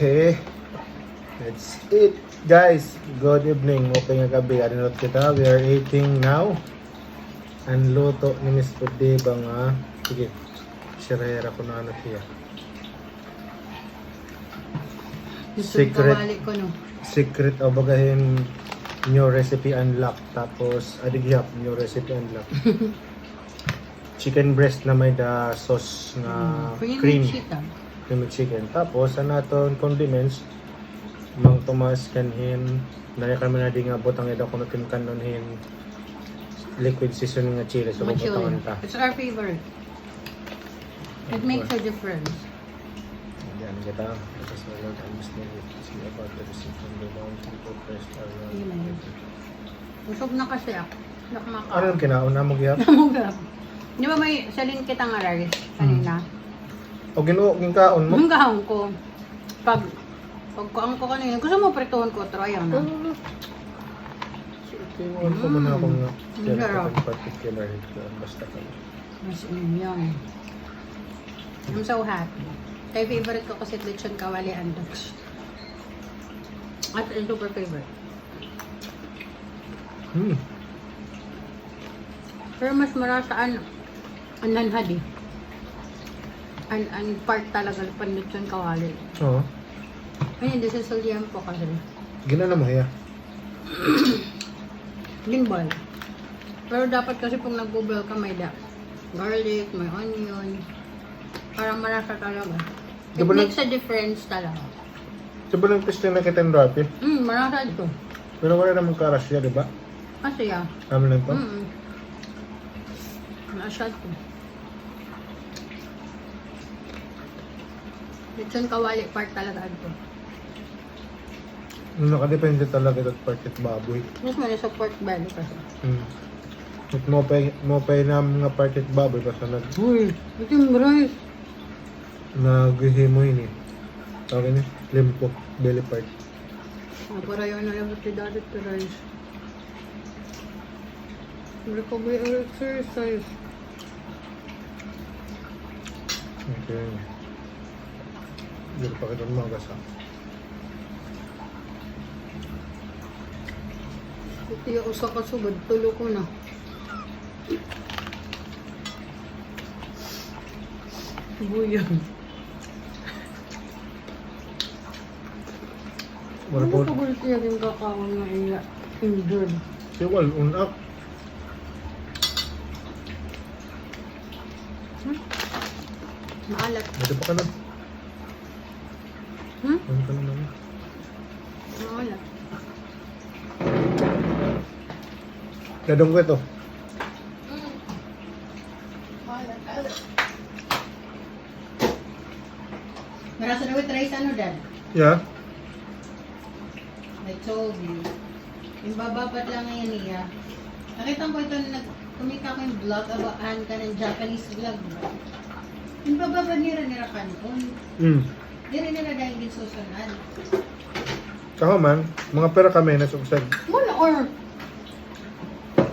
Okay. Let's eat. Guys, good evening. Okay nga gabi. Ano kita? We are eating now. Ang luto ni Miss Pude ba nga? Sige. Share ko na ano siya. Secret. Kawali ko no. Secret o bagahin new recipe unlock. Tapos adigyap new recipe unlock. Chicken breast na may da sauce na Cream. Cream chicken. Tapos, sa naton condiments, mang tumas kanhin, naya kami na di nga butang ida kuno tim kanonhin liquid seasoning nga chili so Machili. butangan ta. It's our favorite. It makes a difference. Yan kita. Ito sa Lord and Muslim see about the receipt from the our Lord. Yun na yun. Busog na kasi ako. Ano yung kinaon na mo gyap? Namugap. Di ba may salin kitang rice kanina? O ginuo ging kaon mo? Hanggang ko. Pag pag kuang ko kanina, gusto mo prituhan ko, try na. Tingnan ko nga. Mm. Kaya kapag particular ito. Basta ka. Mas yun yun. I'm so happy. Kay favorite ko kasi lechon kawali and ducks. At ang super favorite. Hmm. Pero mas marasaan ang nanhad eh. An, an part talaga pan lechon kawali. Oo. Ayun, is po kasi. Ginana mo hiya. Gimbal. Pero dapat kasi pag nag-boil ka may da. Garlic, may onion. Para marasa talaga. It Di ba makes a difference talaga. Diba lang testing na kita ng rapi? Mm, marasa ito. Pero wala namang karas siya, di ba? Kasi ah. Amin lang to. Mm. Marasa ito. Lechon kawali part talaga ito. Nung nakadepende talaga ito partit baboy. Mas may sa pork belly kasi. Hmm. At mo pa mo pa na mga partit baboy basta nag Uy, ito yung rice. naghihimo eh. Tawag ni limpo, belly part. Ah, para yun na lang si daddy to rice. Recovery exercise. Okay. Hindi pa kita mga gasa. Ito yung usa ka sugod, tulo ko na. Buyang. Wala Ano po. pa gulit niya yung kakaon na iya? Injured. Si Wal, unak. Maalat. Ito pa ka na. Hmm? Ano ka na naman? Maalat. Dadong ko ito. Marasa na with rice ano, Dad? Yeah. I told you. Yung bababat lang ngayon niya. Nakita ko ito na nag kumita ko yung vlog abaan ka ng Japanese vlog. Yung bababad nila nila kanon. Hmm. Di rin nila dahil din susunod. Ako man, mga pera kami na suksag. Wala or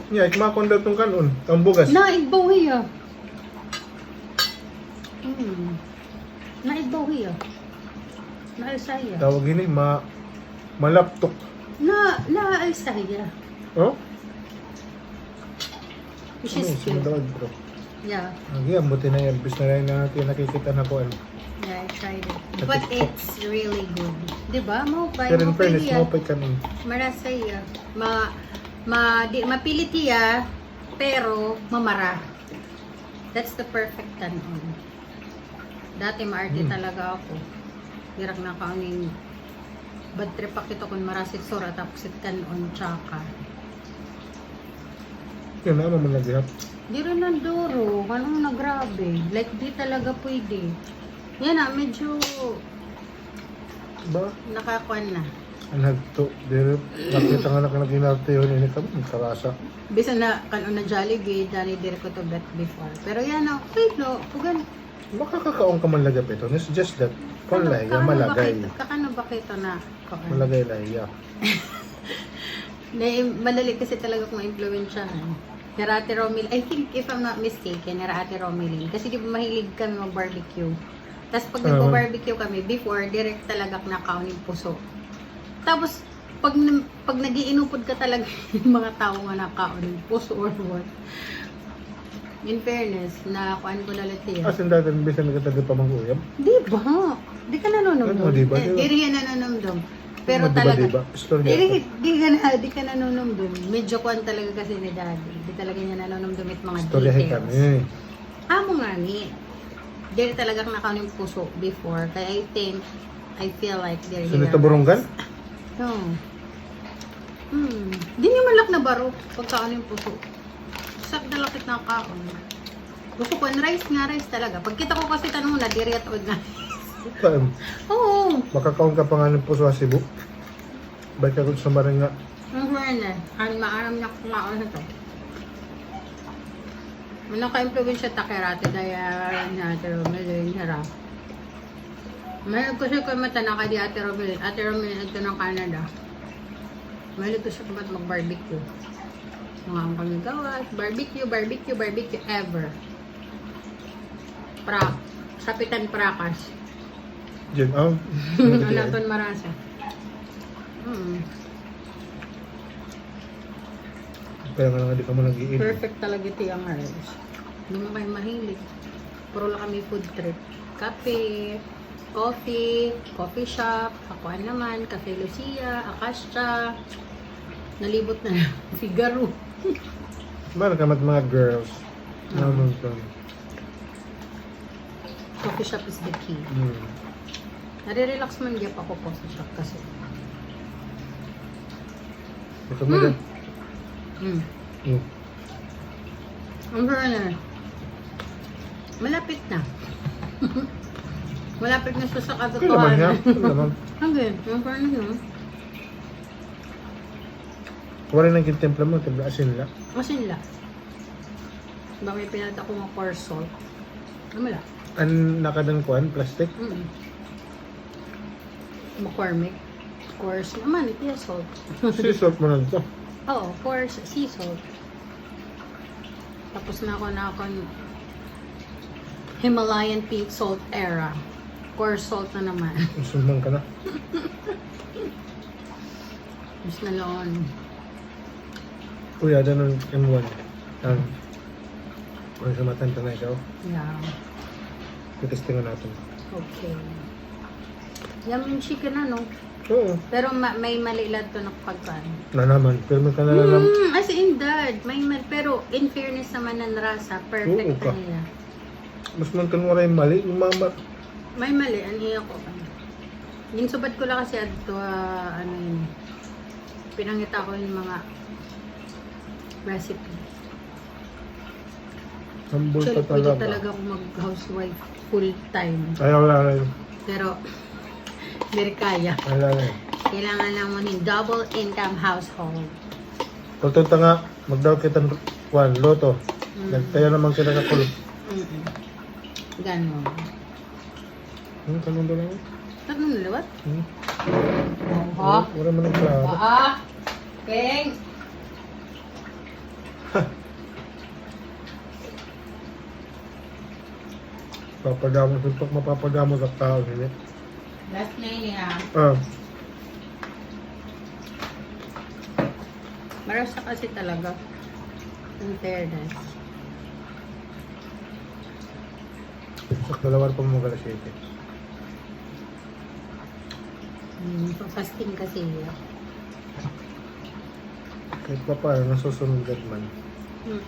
Yeah, ikmakon daw itong kanon. Ang bugas. naigbawi ah. Hmm. Naigbawi ah. Naisaya. Tawag ini, ma... Malaptok. Na, naisaya. Oh? Which Ano, is cute. sumunod bro. Yeah. Agi, buti na yan. Bis na rin na natin nakikita na ko. Ano. Yeah, I tried it. But it's really good. Diba? Maupay, Pero in maupay fairness, niya. mo pa kanin. Marasaya. Ma, ma, di, mapilit iya, pero mamara. That's the perfect kanon. Dati maarte Hmm. talaga ako. Hirap na kanin. Bad trip pa kita kung marasit sura tapos it kanon tsaka. Yan, ano mo naghihap? Di rin ang duro. Anong na grabe. Like, di talaga pwede. Yan ah, medyo Ba? nakakuan na. Ang hagto. Pero, nakita nga na ka naginarte yun. Ini ka mo, karasa. Bisa na kanon na Jollibee, dali dire ko to bet before. Pero yan ah, okay no, pugan. Makakakaong ka man lagap ito. It's just that, kung laya, kakano ba malagay. Kakano ba kito na? Kakano? Malagay laya. Na, malali kasi talaga kung influensyahan. Nara Ate Romil, I think if I'm not mistaken, nara Ate Romilin. Kasi di ba mahilig kami mag-barbecue. Tapos pag Ah. nagbo-barbecue kami, before, direct talaga nakaw ng puso. Tapos, pag, pag nagiinupod ka talaga yung mga tao nga nakaw ng puso or what. In fairness, na kuan ko na lati As in dati, bisa nagkatagal pa mang uyab. Di ba? Di ka nanonomdom. Ano, di ba? Eh, Di rin yan nanonomdom. Pero Ano, di ba, talaga, di ba? Story di, di ka na, di ka nanonomdom. Medyo kuan talaga kasi ni daddy. Di talaga niya nanonomdom it mga Storyahin details. kami. Amo nga ni. Diri talagang nakaw ng puso before. Kaya I think, I feel like they're So, nito burunggan? No. Hmm. Di niya malak na baro pagkaano yung puso. Sak na lakit na kaon. Gusto ko, rice nga, rice talaga. Pagkita ko kasi tanong na, diri at na. Saan? Oo. Makakaon ka pa nga ng puso sa Cebu. Ba't ka kung sumarin nga? Ang friend eh. Ang maaram niya kung maon na to. Siya takerate daya ni Ate Romelin harap. May ko siya kumata na kay Ate Romelin. Ate Romelin ito ng Canada. May ko siya kumata mag-barbecue. Mga ang pangigawas, barbecue, barbecue, barbecue ever. Pra, sapitan prakas. Diyan, ah. Anaton marasa. Hmm. Kaya nga lang di ka mo nag-iin. Perfect talaga ito yung rice. Hindi mo kayo mahilig. Puro lang kami food trip. Kape, coffee, coffee shop, akuan naman, Cafe Lucia, Akasha, nalibot na Figaro. Meron ka mat mga girls. Ah. Ano to? Coffee shop is the key. Hmm. Nare-relax man gyap ako po sa shop kasi. Ito mo dyan. Hmm. Hmm. Ang burner. Malapit na. Malapit na siya sa naman niya. katotohanan. Okay naman. Hanggang, ang burner no? Wala nang kitimpla mo, timpla asin la. Masin la. Ba may pinata ko ng coarse salt. Ano la? An nakadang kuan, plastic. Mm McCormick. Coarse naman, ito yung salt. Sea salt mo na ito. Oo, coarse sea salt. Tapos na ako na ako Himalayan pink salt era. Coarse salt na naman. Sumang ka na. Mas na loon. Uy, ada ng M1. Ang kung sa matanda na ikaw, Yeah. titestingan natin. Okay. Yung chicken ano. Oo, Pero ma- may mali lang to ng pagkaan. na naman. Pero may kanala lang. Mm, as in that, may mal pero in fairness naman ng rasa, perfect Oo ka. na niya. Mas man kanwara yung mali. Yung mga ma- May mali, ano iya ko. Subat ko lang kasi ato, ah, ano yun, pinangita ko yung mga recipe. Humble Actually, pa pwede talaga. talaga ako mag-housewife full time. Ay, wala na yun. Pero, hindi kaya. Wala na yun. Kailangan lang mo ng double income household. Pagtunta nga, magdaw kita ng kuan, loto. Mm. Nagtayo naman kita ka kulot. Mm-mm. Ganon. Hmm, kanong doon lang? Ano nalawat? Hmm? Ha? Wala man ang klaro. Ah! Peng! Papadamo, suntok mapapadamo sa tao. Hindi. Last na yun ha. Ah, Marasa kasi talaga. In fairness. sa dalawa pa mo galas yete. Mm, fasting kasi yun. Kahit pa paano, nasusunod man. Mm.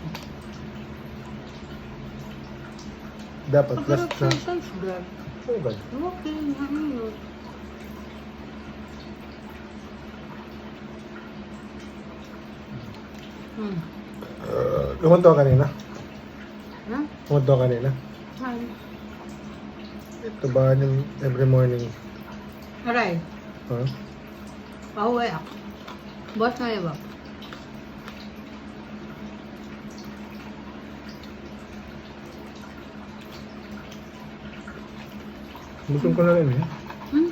Dapat Pag last na. exercise, God. Sugad. Okay, ano yun? Hmm. Uh, Kumunto ka kanina? Ha? Kumunto ka kanina? Hi. Ito ba yung every morning? Aray, Ha? pauwi ako. Boss na iba. Gusto ko na rin eh. Hmm?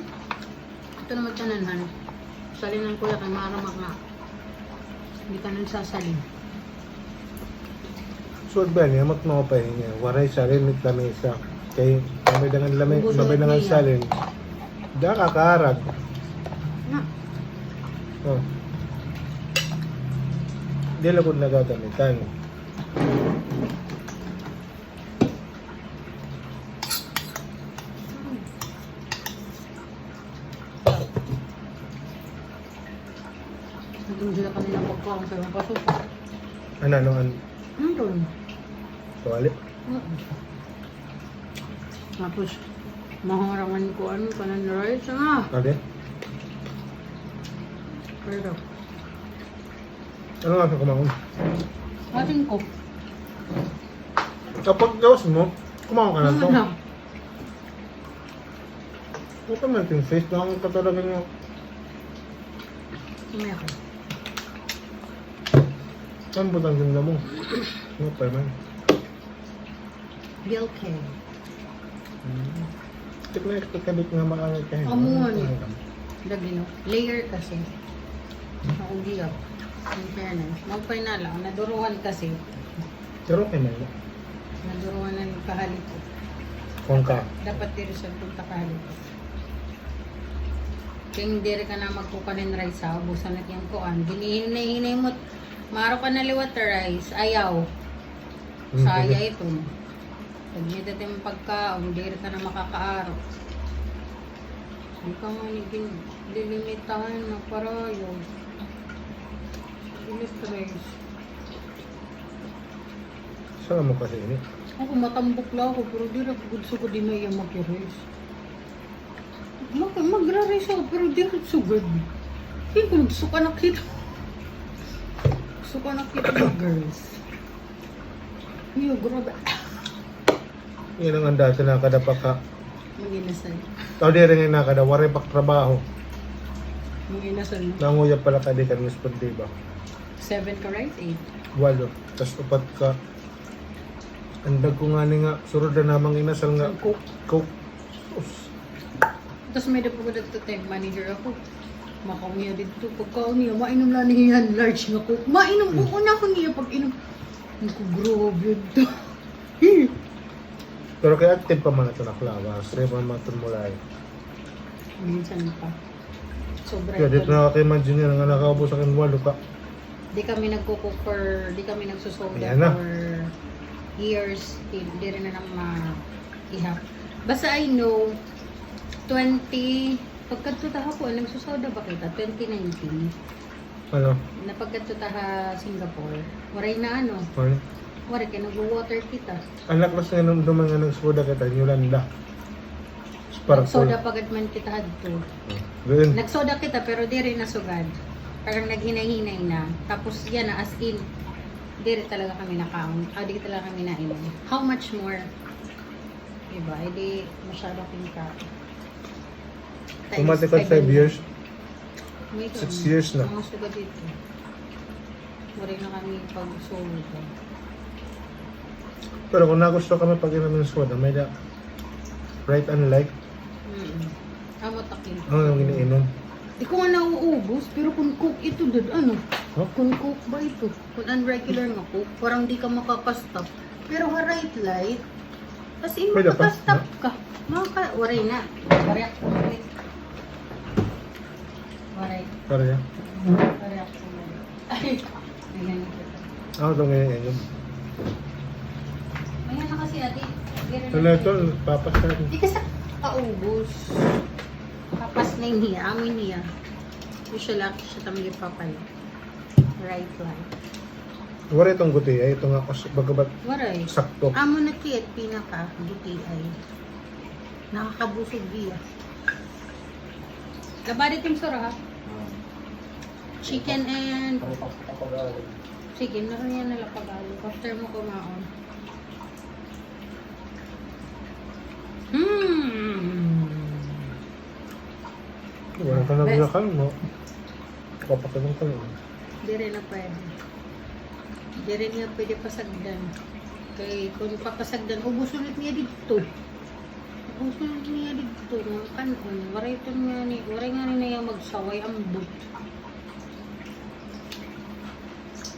Ito naman tananhan. Salin ng kuya kay maramak na. Hindi ka nang sasalin. Suod ba niya? Mat mga pahinga. Waray sa rin, mit lamesa. kay may dangan lamay, may dangan salin. Da kakarag. Na. Oh. Di lang ko nagagamitan. Nandun sila kanina pagkaon sa mga pasupa. Ano, ano, ano, Nandun. tuwali. Oo. Tapos, maharangan ko ano, kanan rice nga. Okay. Pero, Ano nga sa kumaon? atin ko. Kapag gawas mo, kumaon ka na to. Ano? Huwag ka yung face na ang katulad mo. Umaya ko. Saan butang ganda mo? Ano pa man? Bilke. Tik na expect ka dit nga maangat ka. Amo nga ni. Lagi no. Layer kasi. Ako giyap. In fairness. Magpay na lang. Naduruan kasi. Pero okay man. Naduruan na ng kahalito. Kung ka. Dapat diri sa punta kahalito. Kaya diri ka na magkukanin rice ha. Ubusan na yung kuan. Ginihinay-hinay mo. Maro ka na liwat rice. Ayaw. Hmm, Saya ito. Pag may dating pagkaon, diri ka na makakaaro. Hindi ka nga naging lilimitahan na parayo. Illustrates. Saan mo kasi ini? Ako matambok lang ako, pero di rin gusto ko din na iya mag-erase. Mag magra-race ako, pero di rin sugad. Hindi ko nagsuka na kita. Suka na kita ng girls. Iyo, grabe. Yan ang anda sa nakadapa ka. Mag-inasal. Tao di rin nga nakada, wari pak trabaho. Mag-inasal. Nanguya pala ka di ka ng spod, di ba? Seven ka right? Eight. Walo. Tapos upat ka. Andag ko nga ni nga, surod na namang inasal nga. Coke. Sus. Tapos may dapat ko dito tank manager ako. Makaw niya dito. Pagkaon niya, mainom na niya yan. Large nga cook. Mainom ko una ko niya pag inom. Ang ko grabe ito. Pero kaya active pa man ito na klawas. Kaya pa matumulay. Minsan pa. Sobra Kaya dito ito. nakaka-imagine yan nga nakaubos sa akin walo ka. Di kami nagkukook for, di kami nagsusoda Ayan na. for years. Di, di rin na nang ma-ihap. Basta I know, 20, pagkatutaha ko, nagsusoda ba kita? 2019. Ano? Napagkatutaha Singapore. Waray na ano, Ano? waray ka nag-water kita. Ang lakas nga nung duman nga nagsuda kita, Yolanda. Sparkle. Nagsoda pagad man kita hadto. Ganun. Nagsoda kita pero di rin nasugad. Parang naghinay-hinay na. Tapos yan na as in, di rin talaga kami nakaon. Ah, di talaga kami nainom. How much more? Diba? Eh di masyado kong ka. Pumatikot 5 years. May Six ganun. years na. Mga sugad dito. Wala na kami pag-solo ko. Pero kung nagusto kami pag inom ng soda, may da right and like, Mm. Amo takin. ano yung iniinom? Di ko nga nauubos, pero kung cook ito dun, ano? Huh? Kung cook ba ito? Kung unregular nga cook, parang di ka makakastop. Pero ha right light, pa, makakastop ka. Makaka, waray na. Waray. Waray. Waray. Para yan. Waray ako. Ay, na kita. Ako itong iniinom. Ayan na kasi ate. Ano ito? Papas natin. Di ka sa kaubos. Papas na yung hiya. Amin niya. Di siya laki siya tamili papay. Right light. Wala itong guti ay ito nga bagabat Waray. sakto. Amo na kit pinaka DTI. Nakakabusog diya. Labarit yung sura ha. Chicken and chicken na rin yan nalapagalo. After mo kumaon. Hmm. Wala ka naglakan mo. Kapakilong ka lang. Di rin na pwede. Di rin niya pwede pasagdan. Kay kung papasagdan, ubus ulit niya dito. Ubus ulit niya dito. Ng kanon. Waray ito nga ni, waray nga ni na yung magsaway ang boot.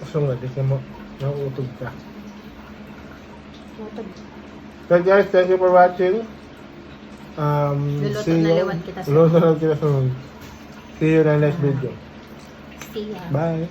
Kaso nga, di ka mo nauutog ka. Matag. So guys, thank you for watching. Um, Luluto see na you. liwan kita sa- Luluto na kita soon. See you in the next video. See ya. Bye.